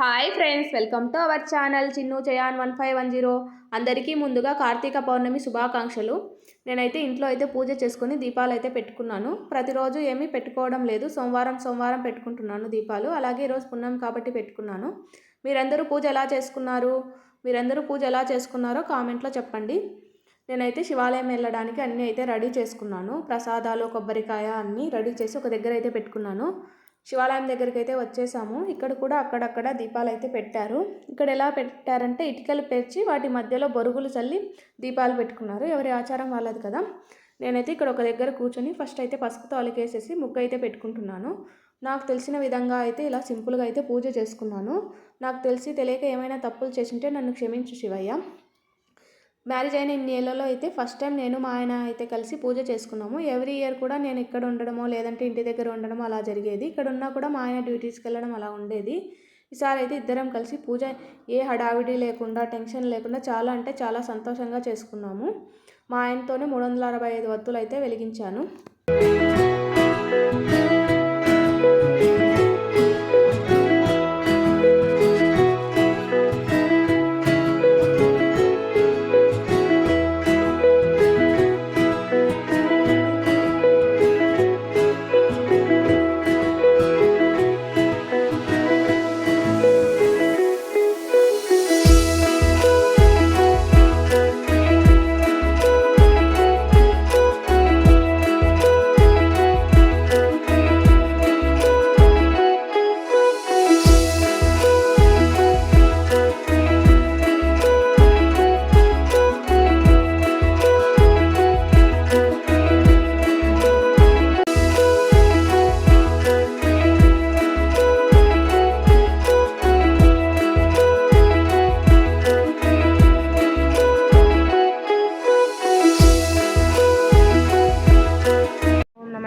Hi friends welcome to our channel Chinnu Chayan one five one zero అందరికీ ముందుగా కార్తీక పౌర్ణమి శుభాకాంక్షలు. నేనైతే ఇంట్లో అయితే పూజ చేసుకుని దీపాలు అయితే పెట్టుకున్నాను. ప్రతిరోజు ఏమీ పెట్టుకోవడం లేదు. సోమవారం సోమవారం పెట్టుకుంటున్నాను దీపాలు. అలాగే ఈరోజు పున్నం కాబట్టి పెట్టుకున్నాను. మీరందరూ పూజ ఎలా చేసుకున్నారు? మీరందరూ పూజ ఎలా చేసుకున్నారో కామెంట్లో చెప్పండి. నేనైతే శివాలయం వెళ్ళడానికి అన్నీ అయితే రెడీ చేసుకున్నాను. ప్రసాదాలు కొబ్బరికాయ అన్నీ రెడీ చేసి ఒక దగ్గర అయితే పెట్టుకున్నాను. శివాలయం దగ్గరికి అయితే వచ్చేసాము. ఇక్కడ కూడా అక్కడక్కడ దీపాలు అయితే పెట్టారు. ఇక్కడ ఎలా పెట్టారంటే ఇటుకలు పేర్చి వాటి మధ్యలో బొరుగులు చల్లి దీపాలు పెట్టుకున్నారు. ఎవరి ఆచారం వాళ్ళది కదా. నేనైతే ఇక్కడ ఒక దగ్గర కూర్చొని ఫస్ట్ అయితే పసుపుతో అలికేసేసి ముగ్గు అయితే పెట్టుకుంటున్నాను. నాకు తెలిసిన విధంగా అయితే ఇలా సింపుల్గా అయితే పూజ చేసుకున్నాను. నాకు తెలిసి తెలియక ఏమైనా తప్పులు చేసింటే నన్ను క్షమించు శివయ్య. మ్యారేజ్ అయిన ఇన్ని ఏళ్ళలో అయితే ఫస్ట్ టైం నేను మా ఆయన అయితే కలిసి పూజ చేసుకున్నాము. ఎవ్రీ ఇయర్ కూడా నేను ఇక్కడ ఉండడమో లేదంటే ఇంటి దగ్గర ఉండడమో అలా జరిగేది. ఇక్కడ ఉన్నా కూడా మా ఆయన డ్యూటీస్కి వెళ్ళడం అలా ఉండేది. ఈసారి అయితే ఇద్దరం కలిసి పూజ ఏ హడావిడి లేకుండా టెన్షన్ లేకుండా చాలా అంటే చాలా సంతోషంగా చేసుకున్నాము. మా ఆయనతోనే మూడు వందల అరవై ఐదు వత్తులు అయితే వెలిగించాను.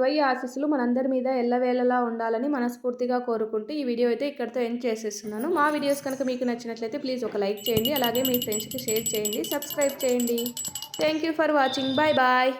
శివయ్య ఆశీస్సులు మనందరి మీద ఎల్లవేళలా ఉండాలని మనస్ఫూర్తిగా కోరుకుంటూ ఈ వీడియో అయితే ఇక్కడితో ఎండ్ చేసేస్తున్నాను. మా వీడియోస్ కనుక మీకు నచ్చినట్లయితే ప్లీజ్ ఒక లైక్ చేయండి అలాగే మీ ఫ్రెండ్స్కి షేర్ చేయండి సబ్స్క్రైబ్ చేయండి. Thank you for watching. Bye bye.